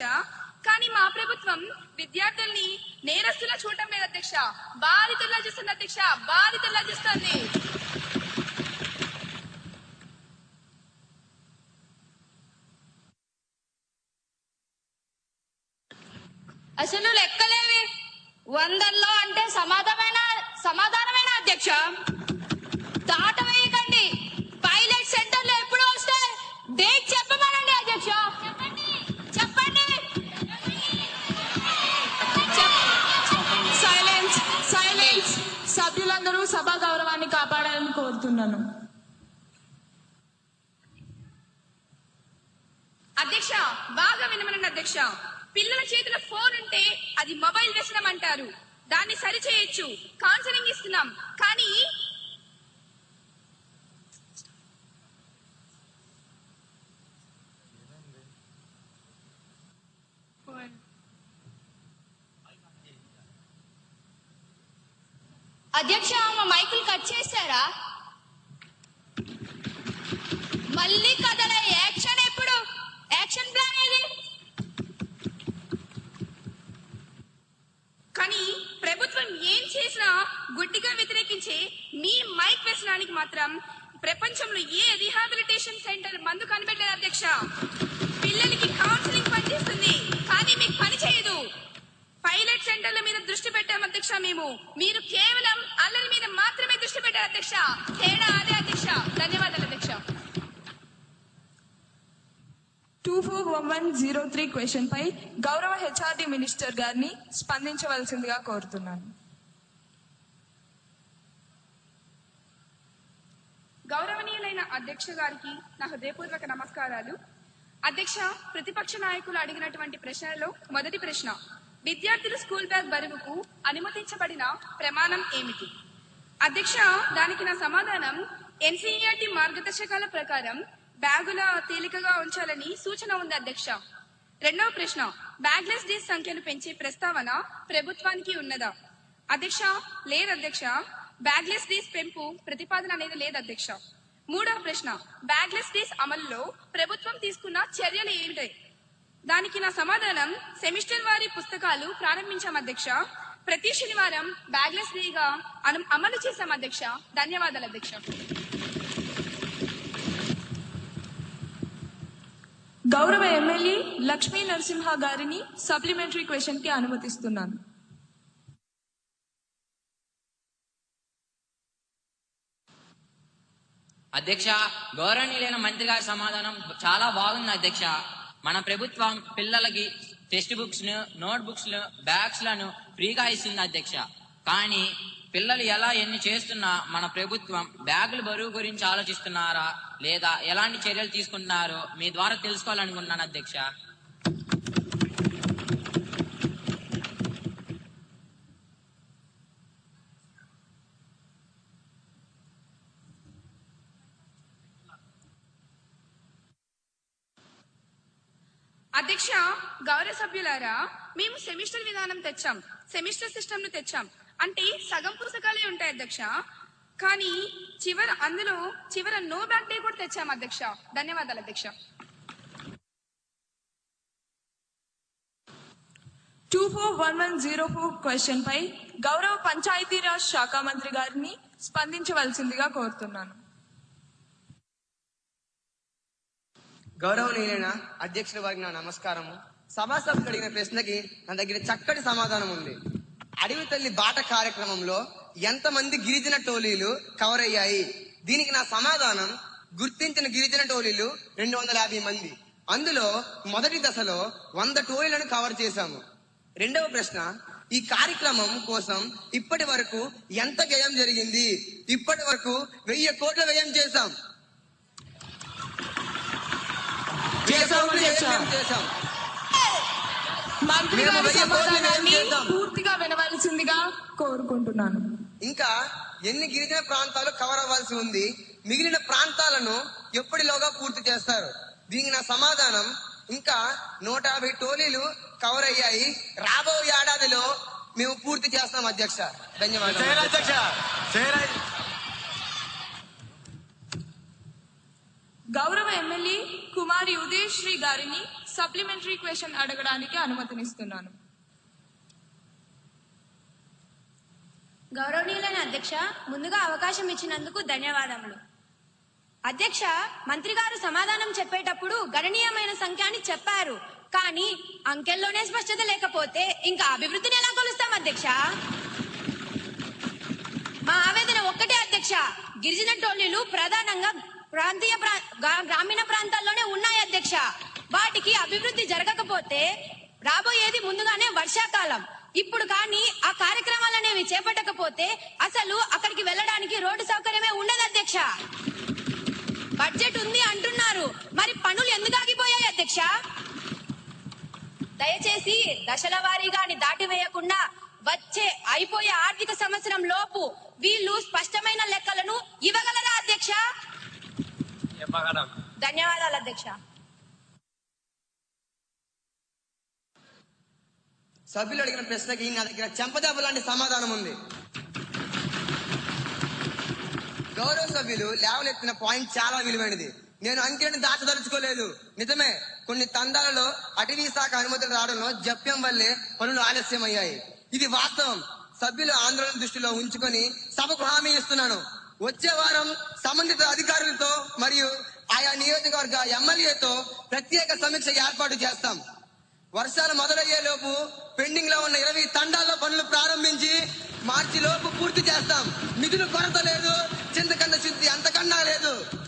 కానీ మా ప్రభుత్వం విద్యార్థుల్ని నేరస్తులా చూడటం లేదు అధ్యక్ష. బాధితుల్లా చూస్తుంది అధ్యక్ష. బాధితుల్లా చూస్తుంది. అసలు లెక్కలేవి. వందల్లో అంటే సమాధానమైన సమాధానమైన అధ్యక్ష. దాట కాపాడాలని కోరుతున్నాను. అధ్యక్ష బాగా వినమనండి అధ్యక్ష. పిల్లల చేతిలో ఫోన్ ఉంటే అది మొబైల్ వ్యసనం అంటారు దాన్ని సరిచేయొచ్చు. కౌన్సిలింగ్ ఇస్తున్నాం కానీ అధ్యక్ష మా మైకులు కట్ చేశారా? మళ్ళీ కదల యాక్షన్ ఎప్పుడు? యాక్షన్ ప్లాన్ ఏది? కానీ ప్రభుత్వం ఏం చేసినా గుడ్డిగా వ్యతిరేకించే మీ మైక్ వ్యసనానికి మాత్రం ప్రపంచంలో ఏ రీహాబిలిటేషన్ సెంటర్ మందు కనిపెట్టలేదు అధ్యక్ష. సెంటర్ల మీద దృష్టి పెట్టాం అధ్యక్ష మేము. మీరు కేవలం అల్లరి మీద మాత్రమే దృష్టి పెట్టారు అధ్యక్ష. తేడా అదే అధ్యక్ష. ధన్యవాదాలు అధ్యక్ష. Two four one one zero three question పై గౌరవ హెచ్ఆర్డి మినిస్టర్ గారిని స్పందించవలసిందిగా కోరుతున్నాను. గౌరవనీయులైన అధ్యక్ష గారికి నా హృదయపూర్వక నమస్కారాలు. అధ్యక్ష ప్రతిపక్ష నాయకులు అడిగినటువంటి ప్రశ్నలలో మొదటి ప్రశ్న విద్యార్థుల స్కూల్ బ్యాగ్ బరువుకు అనుమతించబడిన ప్రమాణం ఏమిటి? అధ్యక్ష దానికి నా సమాధానం. ఎన్సీఈఆర్టీ మార్గదర్శకాల ప్రకారం బ్యాగుల తేలికగా ఉంచాలని సూచన ఉంది అధ్యక్ష. రెండవ ప్రశ్న బ్యాగ్లెస్ డేస్ సంఖ్యను పెంచే ప్రస్తావన ప్రభుత్వానికి ఉన్నదా? అధ్యక్ష లేదు అధ్యక్ష. బ్యాగ్లెస్ డేస్ పెంపు ప్రతిపాదన అనేది లేదు అధ్యక్ష. మూడవ ప్రశ్న బ్యాగ్లెస్ డేస్ అమలులో ప్రభుత్వం తీసుకున్న చర్యలు ఏమిటాయి దానికి నా సమాధానం సెమిస్టర్ వారి పుస్తకాలు ప్రారంభించాం అధ్యక్ష. ప్రతి శనివారం బ్యాగ్లెస్ డేగా అమలు చేశాం అధ్యక్ష. ధన్యవాదాలు అధ్యక్ష. గౌరవ ఎమ్మెల్యే లక్ష్మీ నరసింహ గారిని సప్లిమెంటరీ క్వశ్చన్కి అనుమతిస్తున్నాను. అధ్యక్ష గౌరవనీయులైన మంత్రి గారి సమాధానం చాలా బాగుంది అధ్యక్ష. మన ప్రభుత్వం పిల్లలకి టెక్స్ట్ బుక్స్ను నోట్ బుక్స్ను బ్యాగ్స్లను ఫ్రీగా ఇస్తుంది అధ్యక్ష. కానీ పిల్లలు ఎలా ఎన్ని చేస్తున్నా మన ప్రభుత్వం బ్యాగుల బరువు గురించి ఆలోచిస్తున్నారా? లేదా ఎలాంటి చర్యలు తీసుకుంటున్నారో మీ ద్వారా తెలుసుకోవాలనుకుంటున్నాను అధ్యక్ష. అధ్యక్ష గౌరవ సభ్యులారా మేము సెమిస్టర్ విధానం తెచ్చాం. సెమిస్టర్ సిస్టమ్ను తెచ్చాం. అంటే సగం పుస్తకాలే ఉంటాయి అధ్యక్ష. కానీ చివర అందులో చివర నో బ్యాక్ డే కూడా తెచ్చాం అధ్యక్ష. ధన్యవాదాలు అధ్యక్ష. Two four one one zero four question పై గౌరవ పంచాయతీరాజ్ శాఖ మంత్రి గారిని స్పందించవలసిందిగా కోరుతున్నాను. గౌరవనీయులైన అధ్యక్షుల వారికి నా నమస్కారము. సభాసభకు అడిగిన ప్రశ్నకి నా దగ్గర చక్కటి సమాధానం ఉంది. అడవి తల్లి బాట కార్యక్రమంలో ఎంతమంది గిరిజన టోలీలు కవర్ అయ్యాయి? దీనికి నా సమాధానం గుర్తించిన గిరిజన టోలీలు రెండు వందల యాభై మంది. అందులో మొదటి దశలో వంద టోలీలను కవర్ చేశాము. రెండవ ప్రశ్న ఈ కార్యక్రమం కోసం ఇప్పటి వరకు ఎంత వ్యయం జరిగింది? ఇప్పటి వరకు వెయ్యి కోట్ల వ్యయం చేశాం. చేశాం మంత్రి గారి సమాధానాన్ని. పూర్తిగా వినవలసిందిగా కోరుకుంటున్నాను. ఇంకా ఎన్ని గిరిజన ప్రాంతాలు కవర్ అవ్వాల్సి ఉంది? మిగిలిన ప్రాంతాలను ఎప్పటిలోగా పూర్తి చేస్తారు? దీనికి నా సమాధానం ఇంకా నూట యాభై టోలీలు కవర్ అయ్యాయి. రాబో ఏడాదిలో మేము పూర్తి చేస్తాం అధ్యక్ష. ధన్యవాదాలు. అధ్యక్ష గౌరవ ఎమ్మెల్యే కుమారి ఉదయశ్రీ గారిని సప్లిమెంటరీ క్వశ్చన్ అడగడానికి అనుమతినిస్తున్నాను. గౌరవనీయులైన అధ్యక్ష ముందుగా అవకాశం ఇచ్చినందుకు ధన్యవాదములు. అధ్యక్ష మంత్రి గారు సమాధానం చెప్పేటప్పుడు గణనీయమైన సంఖ్య అని చెప్పారు. కానీ అంకెల్లోనే స్పష్టత లేకపోతే ఇంకా అభివృద్ధిని ఎలా కొలుస్తాం అధ్యక్ష? మా ఆవేదన ఒక్కటే అధ్యక్ష. గిరిజన టోలీలు ప్రధానంగా ప్రాంతీయ గ్రామీణ ప్రాంతాల్లోనే ఉన్నాయి అధ్యక్ష. వాటికి అభివృద్ధి జరగకపోతే రాబోయేది ముందుగానే వర్షాకాలం. ఇప్పుడు కానీ ఆ కార్యక్రమాలు అనేవి చేపట్టకపోతే అసలు అక్కడికి వెళ్ళడానికి రోడ్డు సౌకర్యమే ఉండదు అధ్యక్ష. బడ్జెట్ ఉంది అంటున్నారు. మరి పనులు ఎందుకు ఆగిపోయాయి అధ్యక్ష? దయచేసి దశల దాటి దాటివేయకుండా వచ్చే అయిపోయే ఆర్థిక సంవత్సరం లోపు వీళ్ళు స్పష్టమైన లెక్కలు ధన్యవాదాలు. అధ్యక్ష. సభ్యులు అడిగిన ప్రశ్నకి నా దగ్గర చెంపదెబ్బ లాంటి సమాధానం ఉంది. గౌరవ సభ్యులు లేవలెత్తిన పాయింట్ చాలా విలువైనది. నేను అంకెని దాచదలుచుకోలేదు. నిజమే కొన్ని తండాలలో అటవీ శాఖ అనుమతులు రావడంలో జప్యం వల్లే పనులు ఆలస్యమయ్యాయి. ఇది వాస్తవం. సభ్యుల ఆందోళన దృష్టిలో ఉంచుకొని సభకు హామీ ఇస్తున్నాను. వచ్చే వారం సంబంధిత అధికారులతో మరియు ఆయా నియోజకవర్గ ఎమ్మెల్యేతో ప్రత్యేక సమీక్ష ఏర్పాటు చేస్తాం. వర్షాలు మొదలయ్యే లోపు పెండింగ్లో ఉన్న ఇరవై తండాల్లో పనులు ప్రారంభించి మార్చి లోపు పూర్తి చేస్తాం. నిధులు కొరత లేదు. చింతకన్న శుద్ధి అంతకన్నా లేదు.